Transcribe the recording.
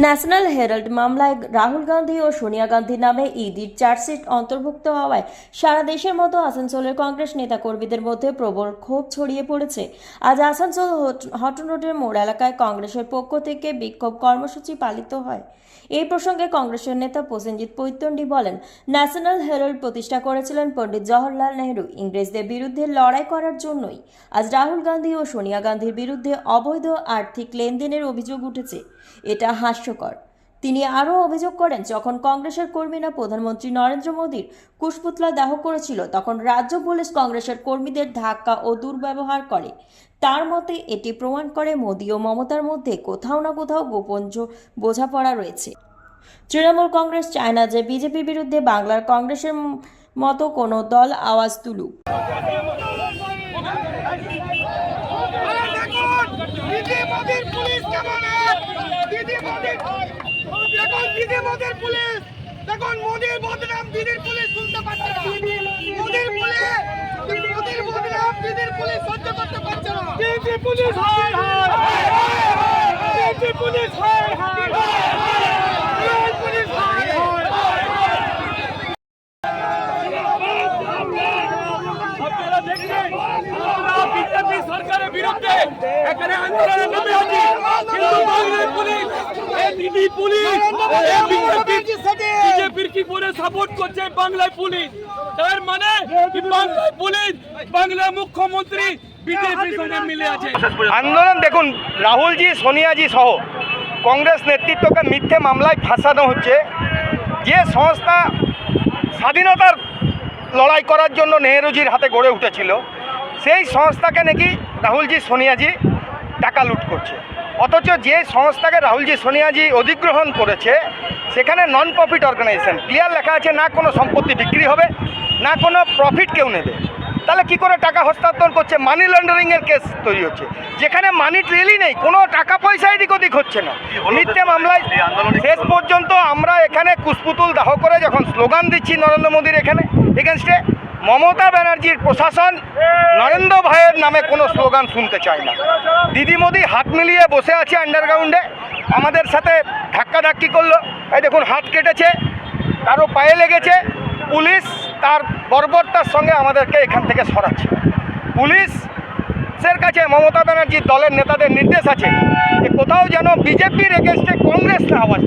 National Herald মামলায় রাহুল গান্ধী ও সোনিয়া গান্ধী নামে ইডির চার্জশিট অন্তর্ভুক্ত হওয়ায় সারা দেশের মতো আসানসোলের কংগ্রেস নেতাকর্মীদের মধ্যে প্রবল ক্ষোভ ছড়িয়ে পড়েছে। আজ আসানসোল হট- হটন রোডের মোড় এলাকায় কংগ্রেসের পক্ষ থেকে বিক্ষোভ কর্মসূচি পালিত হয়। এই প্রসঙ্গে কংগ্রেসের নেতা প্রসেনজিৎ পৈতন্ডি বলেন, ন্যাশনাল হেরাল্ড প্রতিষ্ঠা করেছিলেন পণ্ডিত জওহরলাল নেহরু। ইংরেজদের বিরুদ্ধে লড়াই করার জন্যই আজ রাহুল গান্ধী ও সোনিয়া গান্ধীর বিরুদ্ধে অবৈধ আর্থিক লেনদেনের অভিযোগ উঠেছে। এটা হাস্যকর তিনি আরও অভিযোগ করেন, যখন কংগ্রেসের কর্মীরা প্রধানমন্ত্রী নরেন্দ্র মোদীর কুশপুতলা দাহ করেছিল, তখন রাজ্য পুলিশ কংগ্রেসের কর্মীদের ধাক্কা ও দুর্ব্যবহার করে। তার মতে, এটি প্রমাণ করে মোদী ও মমতার মধ্যে কোথাও না কোথাও গোপন বোঝাপড়া রয়েছে। তৃণমূল কংগ্রেস চায় না যে বিজেপির বিরুদ্ধে বাংলার কংগ্রেসের মতো কোনো দল আওয়াজ তুলুক আরে দেখুন দিদি মোদির পুলিশ কেমন দিদি মোদির দেখুন, দিদি মোদির পুলিশ। দেখুন, মোদির বদনাম দিদির পুলিশ শুনতে পাচ্ছে না। মোদির পুলিশ, মোদির বদনাম দিদির পুলিশ সহ্য করতে পারছে না। দিদি পুলিশ, হায় হায় দিদি পুলিশ, হায় হায় পুলিশ, হায় আপনারা দেখছেন বিজেপি সরকারের বিরুদ্ধে এখানে আন্দোলনে নেমে আছি। কিন্তু এই পুলিশ বিজেপির কি করে সাপোর্ট করছে বাংলায় পুলিশ? তার মানে বাংলায় পুলিশ? বাংলা মুখ্যমন্ত্রী বিজেপির সঙ্গে মিলে আছে। আন্দোলন দেখুন রাহুলজি সোনিয়াজি সহ কংগ্রেস নেতৃত্বকে মিথ্যে মামলায় ফাঁসানো হচ্ছে। যে সংস্থা স্বাধীনতার লড়াই করার জন্য নেহরুজির হাতে গড়ে উঠেছিল সেই সংস্থাকে নাকি রাহুলজি সোনিয়াজি টাকা লুট করছে। অথচ যে সংস্থাকে রাহুলজি সোনিয়াজি অধিগ্রহণ করেছে সেখানে নন প্রফিট অর্গানাইজেশন ক্লিয়ার লেখা আছে না কোনো সম্পত্তি বিক্রি হবে না কোনো প্রফিট কেউ নেবে। তাহলে কি করে টাকা হস্তান্তর করছে? মানি লন্ডারিংয়ের কেস তৈরি হচ্ছে। যেখানে মানি ট্রেলই নেই কোনো টাকা পয়সা এদিক ওদিক হচ্ছে না। মিথ্যে মামলায় শেষ পর্যন্ত আমরা এখানে কুশপুতুল দাহ করে যখন স্লোগান দিচ্ছি নরেন্দ্র মোদীর এখানে এগেনস্টে মমতা ব্যানার্জির প্রশাসন নরেন্দ্র ভাইয়ের নামে কোনো স্লোগান শুনতে চায় না। দিদি মোদি হাত মিলিয়ে বসে আছে আন্ডারগ্রাউন্ডে আমাদের সাথে ধাক্কাধাক্কি করল। এই দেখুন, হাত কেটেছে, কারও পায়ে লেগেছে, পুলিশ তার বর্বরতার সঙ্গে আমাদেরকে এখান থেকে সরাচ্ছে। পুলিশের কাছে মমতা ব্যানার্জির দলের নেতাদের নির্দেশ আছে যে কোথাও যেন বিজেপির এগেনস্টে কংগ্রেস না আওয়াজ।